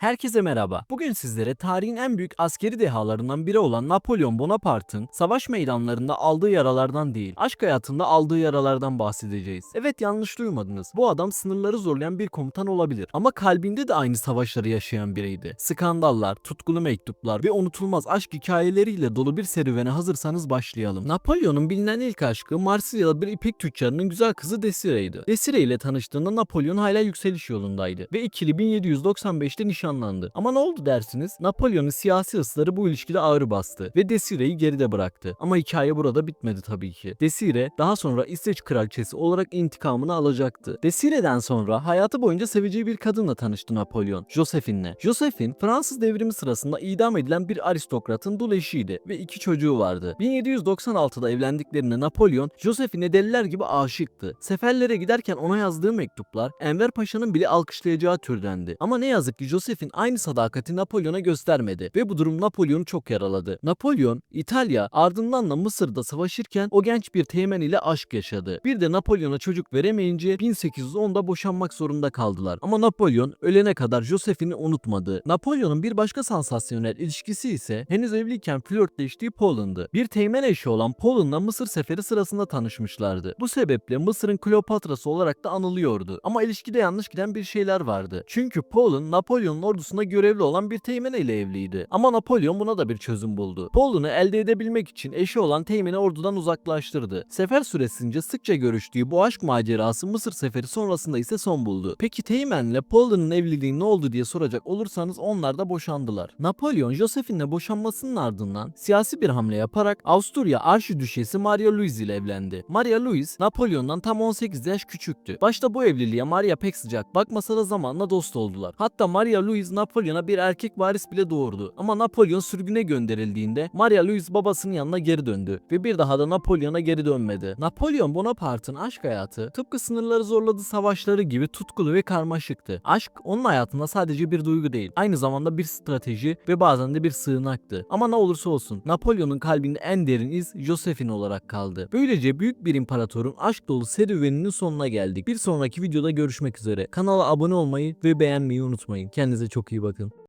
Herkese merhaba. Bugün sizlere tarihin en büyük askeri dehalarından biri olan Napolyon Bonaparte'ın savaş meydanlarında aldığı yaralardan değil, aşk hayatında aldığı yaralardan bahsedeceğiz. Evet yanlış duymadınız. Bu adam sınırları zorlayan bir komutan olabilir. Ama kalbinde de aynı savaşları yaşayan biriydi. Skandallar, tutkulu mektuplar ve unutulmaz aşk hikayeleriyle dolu bir serüvene hazırsanız başlayalım. Napolyon'un bilinen ilk aşkı Marsilyalı bir ipek tüccarının güzel kızı Desire'ydi. Desire ile tanıştığında Napolyon hala yükseliş yolundaydı ve ikili 1795'te nişanlandı. Ama ne oldu dersiniz? Napolyon'un siyasi ısları bu ilişkide ağır bastı ve Desire'yi geride bıraktı. Ama hikaye burada bitmedi tabii ki. Desire daha sonra İsveç kraliçesi olarak intikamını alacaktı. Desire'den sonra hayatı boyunca seveceği bir kadınla tanıştı Napolyon, Josephine'le. Josephine Fransız devrimi sırasında idam edilen bir aristokratın dul eşiydi ve iki çocuğu vardı. 1796'da evlendiklerinde Napolyon Josephine'e deliler gibi aşıktı. Seferlere giderken ona yazdığı mektuplar Enver Paşa'nın bile alkışlayacağı türdendi. Ama ne yazık ki Josephine aynı sadakati Napolyon'a göstermedi ve bu durum Napolyon'u çok yaraladı. Napolyon, İtalya ardından da Mısır'da savaşırken o genç bir teğmen ile aşk yaşadı. Bir de Napolyon'a çocuk veremeyince 1810'da boşanmak zorunda kaldılar. Ama Napolyon ölene kadar Josephine'i unutmadı. Napolyon'un bir başka sansasyonel ilişkisi ise henüz evliyken flörtleştiği Poland'ı. Bir teğmen eşi olan Poland'la Mısır seferi sırasında tanışmışlardı. Bu sebeple Mısır'ın Kleopatra'sı olarak da anılıyordu. Ama ilişkide yanlış giden bir şeyler vardı. Çünkü Poland Napolyon'un ordusunda görevli olan bir teğmen ile evliydi. Ama Napolyon buna da bir çözüm buldu. Poland'ı elde edebilmek için eşi olan teğmeni ordudan uzaklaştırdı. Sefer süresince sıkça görüştüğü bu aşk macerası Mısır seferi sonrasında ise son buldu. Peki teğmenle Poland'ın evliliği ne oldu diye soracak olursanız onlar da boşandılar. Napolyon Josephine'le boşanmasının ardından siyasi bir hamle yaparak Avusturya Arşidüşesi Maria Louise ile evlendi. Maria Louise Napolyon'dan tam 18 yaş küçüktü. Başta bu evliliğe Maria pek sıcak bakmasa da zamanla dost oldular. Hatta Maria Louise Napolyon'a bir erkek varis bile doğurdu. Ama Napolyon sürgüne gönderildiğinde Maria Louise babasının yanına geri döndü ve bir daha da Napolyon'a geri dönmedi. Napolyon Bonaparte'ın aşk hayatı tıpkı sınırları zorladığı savaşları gibi tutkulu ve karmaşıktı. Aşk onun hayatında sadece bir duygu değil, aynı zamanda bir strateji ve bazen de bir sığınaktı. Ama ne olursa olsun Napolyon'un kalbinde en derin iz Josephine olarak kaldı. Böylece büyük bir imparatorun aşk dolu serüveninin sonuna geldik. Bir sonraki videoda görüşmek üzere. Kanala abone olmayı ve beğenmeyi unutmayın. Kendinize çok iyi bakın.